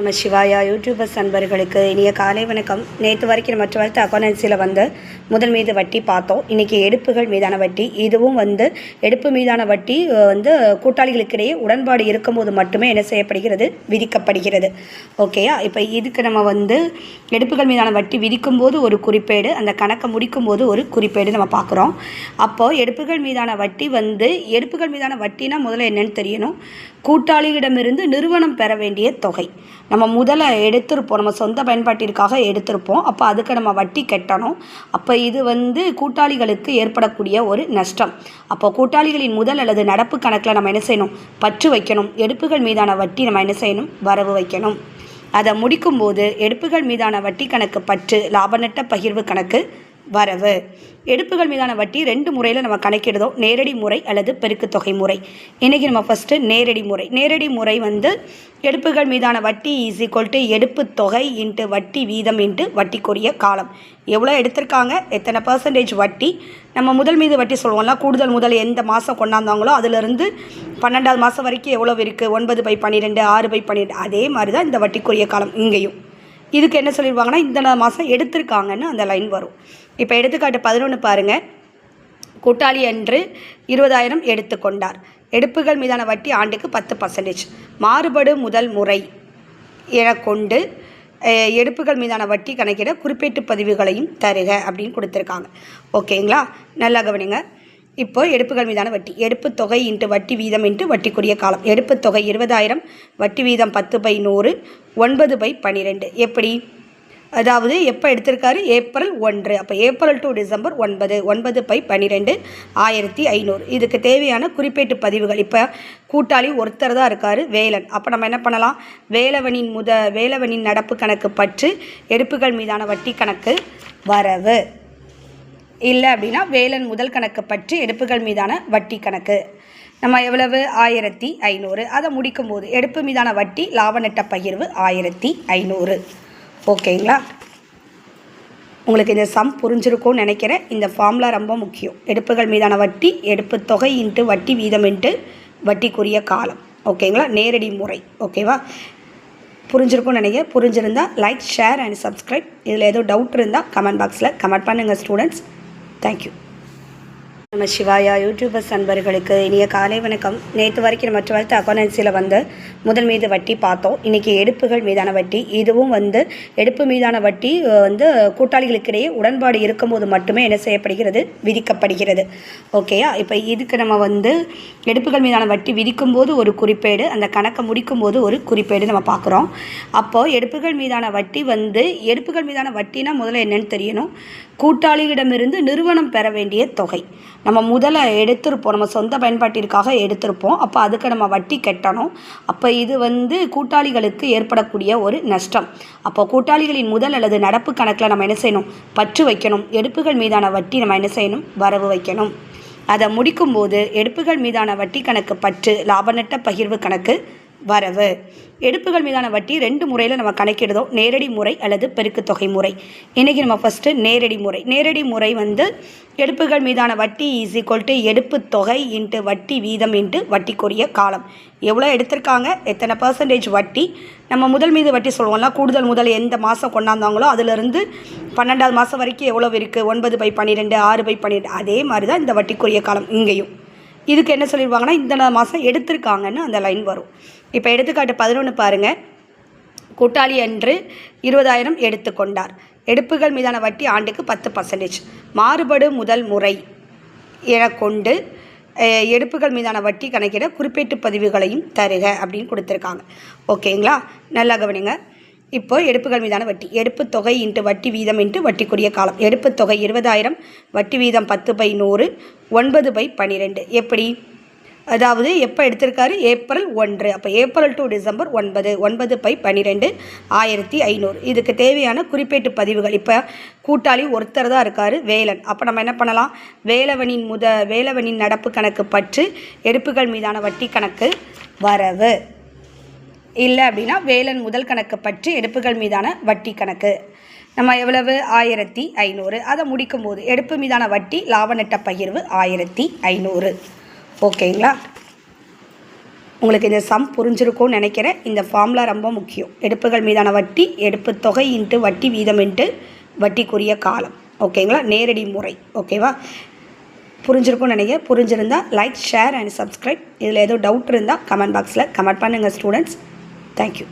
நம்ம சிவாயா யூடியூபர்ஸ் அன்பர்களுக்கு இனிய காலை வணக்கம். நேற்று வரைக்கும் நம்ம டுவெல்த் அக்கௌண்டன்சியில் வந்து முதல் மீது வட்டி பார்த்தோம். இன்றைக்கி எடுப்புகள் மீதான வட்டி இதுவும் வந்து எடுப்பு மீதான வட்டி வந்து கூட்டாளிகளுக்கிடையே உடன்பாடு இருக்கும்போது மட்டுமே என்ன செய்யப்படுகிறது? விதிக்கப்படுகிறது. ஓகேயா இப்போ இதுக்கு நம்ம வந்து எடுப்புகள் மீதான வட்டி விதிக்கும்போது ஒரு குறிப்பேடு அந்த கணக்கை முடிக்கும்போது ஒரு குறிப்பேடு நம்ம பார்க்குறோம். அப்போது எடுப்புகள் மீதான வட்டி வந்து எடுப்புகள் மீதான வட்டினா முதல்ல என்னென்னு தெரியணும்? கூட்டாளியிடமிருந்து நிறுவனம் பெற வேண்டிய தொகை. நம்ம முதல்ல எடுத்திருப்போம். நம்ம சொந்த பயன்பாட்டிற்காக எடுத்திருப்போம். அப்போ அதுக்கு நம்ம வட்டி கட்டணும். அப்போ இது வந்து கூட்டாளிகளுக்கு ஏற்படக்கூடிய ஒரு நஷ்டம். அப்போ கூட்டாளிகளின் முதல் அல்லது நடப்பு கணக்கில் நம்ம என்ன செய்யணும்? பற்று வைக்கணும். எடுப்புகள் மீதான வட்டி நம்ம என்ன செய்யணும்? வரவு வைக்கணும். அதை முடிக்கும்போது எடுப்புகள் மீதான வட்டி கணக்கு பற்று லாபநட்ட பகிர்வு கணக்கு வரவு. எடுப்புகள் மீதான வட்டி ரெண்டு முறையில் நம்ம கணக்கிடுதோம் நேரடி முறை அல்லது பெருக்குத்தொகை முறை. இன்றைக்கி நம்ம ஃபஸ்ட்டு நேரடி முறை. நேரடி முறை வந்து எடுப்புகள் மீதான வட்டி இஸ் ஈக்குவல் டு எடுப்பு தொகை இன்ட்டு வட்டி வீதம் இன்ட்டு வட்டிக்குரிய காலம். எவ்வளோ எடுத்திருக்காங்க? எத்தனை பர்சன்டேஜ் வட்டி? நம்ம முதல் மீது வட்டி சொல்லுவோம்ல கூடுதல் முதல் எந்த மாதம் கொண்டாந்தாங்களோ அதிலிருந்து பன்னெண்டாவது மாதம் வரைக்கும் எவ்வளோ இருக்குது ஒன்பது பை பன்னிரெண்டு ஆறு பை பன்னிரெண்டு. அதே மாதிரி தான் இந்த வட்டிக்குரிய காலம் இங்கேயும். இதுக்கு என்ன சொல்லிடுவாங்கன்னா இந்த மாதம் எடுத்திருக்காங்கன்னு அந்த லைன் வரும். இப்போ எடுத்துக்காட்டு பதினொன்று பாருங்கள் கூட்டாளி அன்று இருபதாயிரம் எடுத்துக்கொண்டார் எடுப்புகள் மீதான வட்டி ஆண்டுக்கு பத்து பர்சன்டேஜ் மாறுபடு முதல் முறை என கொண்டு எடுப்புகள் மீதான வட்டி கணக்கிட குறிப்பீட்டு பதிவுகளையும் தருக அப்படின்னு கொடுத்துருக்காங்க. ஓகேங்களா நல்லா கவனிங்க. இப்போ எடுப்புகள் மீதான வட்டி. எடுப்பு தொகை இன்ட்டு வட்டி வீதம் இன்ட்டு வட்டிக்குரிய காலம். எடுப்பு தொகை இருபதாயிரம் வட்டி வீதம் பத்து பை நூறு ஒன்பது பை பன்னிரெண்டு எப்படி? அதாவது எப்போ எடுத்திருக்காரு? ஏப்ரல் ஒன்று. அப்போ ஏப்ரல் டு டிசம்பர் ஒன்பது. ஒன்பது பை பன்னிரெண்டு ஆயிரத்தி ஐநூறு. இதுக்கு தேவையான குறிப்பேட்டு பதிவுகள். இப்போ கூட்டாளி ஒருத்தர் தான் இருக்கார் வேலன். அப்போ நம்ம என்ன பண்ணலாம்? வேலவனின் முத வேலவனின் நடப்பு கணக்கு பற்று எடுப்புகள் மீதான வட்டி கணக்கு வரவு. இல்லை அப்படின்னா வேலன் முதல் கணக்கு பற்றி எடுப்புகள் மீதான வட்டி கணக்கு. நம்ம எவ்வளவு? ஆயிரத்தி ஐநூறு. அதை முடிக்கும்போது எடுப்பு மீதான வட்டி லாப நட்ட பகிர்வு ஆயிரத்தி ஐநூறு. ஓகேங்களா? உங்களுக்கு இந்த சம் புரிஞ்சிருக்கும்னு நினைக்கிறேன். இந்த ஃபார்முலா ரொம்ப முக்கியம். எடுப்புகள் மீதான வட்டி எடுப்பு தொகை இன்ட்டு வட்டி வீதம் இன்ட்டு வட்டிக்குரிய காலம். ஓகேங்களா? நேரடி முறை. ஓகேவா? புரிஞ்சிருக்கும்னு நினைக்கிறேன். புரிஞ்சிருந்தால் லைக் ஷேர் அண்ட் சப்ஸ்கிரைப் இதில் ஏதோ டவுட் இருந்தால் கமெண்ட் பாக்ஸில் கமெண்ட் பண்ணுங்கள் ஸ்டூடெண்ட்ஸ் தேங்க்யூ நம்ம சிவாயா யூடியூபர்ஸ் அன்பர்களுக்கு இனிய காலை வணக்கம். நேற்று வரைக்கும் நம்ம டுவெல்த் அக்கௌண்டன்சியில் வந்து முதல் மீது வட்டி பார்த்தோம். இன்றைக்கி எடுப்புகள் மீதான வட்டி இதுவும் வந்து எடுப்பு மீதான வட்டி வந்து கூட்டாளிகளுக்கிடையே உடன்பாடு இருக்கும்போது மட்டுமே என்ன செய்யப்படுகிறது? விதிக்கப்படுகிறது. ஓகேயா இப்போ இதுக்கு நம்ம வந்து எடுப்புகள் மீதான வட்டி விதிக்கும்போது ஒரு குறிப்பேடு அந்த கணக்கை முடிக்கும்போது ஒரு குறிப்பேடு நம்ம பார்க்குறோம். அப்போது எடுப்புகள் மீதான வட்டி வந்து எடுப்புகள் மீதான வட்டினா முதல்ல என்னன்னு தெரியணும். கூட்டாளியிடமிருந்து நிறுவனம் பெற வேண்டிய தொகை. நம்ம முதல்ல எடுத்திருப்போம். நம்ம சொந்த பயன்பாட்டிற்காக எடுத்திருப்போம். அப்போ அதுக்கு நம்ம வட்டி கட்டணும். அப்போ இது வந்து கூட்டாளிகளுக்கு ஏற்படக்கூடிய ஒரு நஷ்டம். அப்போ கூட்டாளிகளின் முதல் அல்லது நடப்பு கணக்கில் நம்ம என்ன செய்யணும்? பற்று வைக்கணும். எடுப்புகள் மீதான வட்டி நம்ம என்ன செய்யணும்? வரவு வைக்கணும். அதை முடிக்கும்போது எடுப்புகள் மீதான வட்டி கணக்கு பற்று லாபநட்ட பகிர்வு கணக்கு வரவு. எடுப்புகள் மீதான வட்டி ரெண்டு முறையில் நம்ம கணக்கிடுதோம் நேரடி முறை அல்லது பெருக்குத்தொகை முறை. இன்றைக்கி நம்ம ஃபஸ்ட்டு நேரடி முறை. நேரடி முறை வந்து எடுப்புகள் மீதான வட்டி இஸ் ஈக்குவல் டு எடுப்பு தொகை இன்ட்டு வட்டி வீதம் இன்ட்டு வட்டிக்குரிய காலம். எவ்வளோ எடுத்திருக்காங்க? எத்தனை பர்சன்டேஜ் வட்டி? நம்ம முதல் மீது வட்டி சொல்லுவோம்னா கூடுதல் முதல் எந்த மாதம் கொண்டாந்தாங்களோ அதிலிருந்து பன்னெண்டாவது மாதம் வரைக்கும் எவ்வளோ இருக்குது ஒன்பது பை பன்னிரெண்டு ஆறு பை பன்னிரெண்டு. அதே மாதிரி தான் இந்த வட்டிக்குரிய காலம் இங்கேயும். இதுக்கு என்ன சொல்லிடுவாங்கன்னா இந்த மாதம் எடுத்திருக்காங்கன்னு அந்த லைன் வரும். இப்போ எடுத்துக்காட்டு பதினொன்று பாருங்கள் கூட்டாளி அன்று இருபதாயிரம் எடுத்துக்கொண்டார் எடுப்புகள் மீதான வட்டி ஆண்டுக்கு பத்து பர்சன்டேஜ் மாறுபடு முதல் முறை என கொண்டு எடுப்புகள் மீதான வட்டி கணக்கிட குறிப்பேட்டு பதிவுகளையும் தருக அப்படின்னு கொடுத்துருக்காங்க. ஓகேங்களா நல்லா கவனிங்க. இப்போ எடுப்புகள் மீதான வட்டி. எடுப்பு தொகை இன்ட்டு வட்டி வீதம் இன்ட்டு வட்டிக்குரிய காலம். எடுப்பு தொகை இருபதாயிரம் வட்டி வீதம் பத்து பை நூறு ஒன்பது பை பன்னிரெண்டு எப்படி? அதாவது எப்போ எடுத்திருக்காரு? ஏப்ரல் ஒன்று. அப்போ ஏப்ரல் டு டிசம்பர் ஒன்பது. ஒன்பது பை பன்னிரெண்டு ஆயிரத்தி ஐநூறு. இதுக்கு தேவையான குறிப்பேட்டு பதிவுகள். இப்போ கூட்டாளி ஒருத்தர் தான் இருக்கார் வேலன். அப்போ நம்ம என்ன பண்ணலாம்? வேலவனின் முத வேலவனின் நடப்பு கணக்கு பற்று எடுப்புகள் மீதான வட்டி கணக்கு வரவு. இல்லை அப்படின்னா வேலன் முதல் கணக்கு பற்றி எடுப்புகள் மீதான வட்டி கணக்கு. நம்ம எவ்வளவு? ஆயிரத்தி ஐநூறு. அதை முடிக்கும்போது எடுப்பு மீதான வட்டி லாப நட்ட பகிர்வு ஆயிரத்தி ஐநூறு. ஓகேங்களா? உங்களுக்கு இந்த சம் புரிஞ்சிருக்கும்னு நினைக்கிறேன். இந்த ஃபார்முலா ரொம்ப முக்கியம். எடுப்புகள் மீதான வட்டி எடுப்பு தொகை இன்ட்டு வட்டி வீதம் இன்ட்டு வட்டிக்குரிய காலம். ஓகேங்களா? நேரடி முறை. ஓகேவா? புரிஞ்சிருக்கும்னு நினைக்கிறேன். புரிஞ்சிருந்தால் லைக் ஷேர் அண்ட் சப்ஸ்கிரைப் இதில் ஏதோ டவுட் இருந்தால் கமெண்ட் பாக்ஸில் கமெண்ட் பண்ணுங்கள் ஸ்டூடெண்ட்ஸ் தேங்க்யூ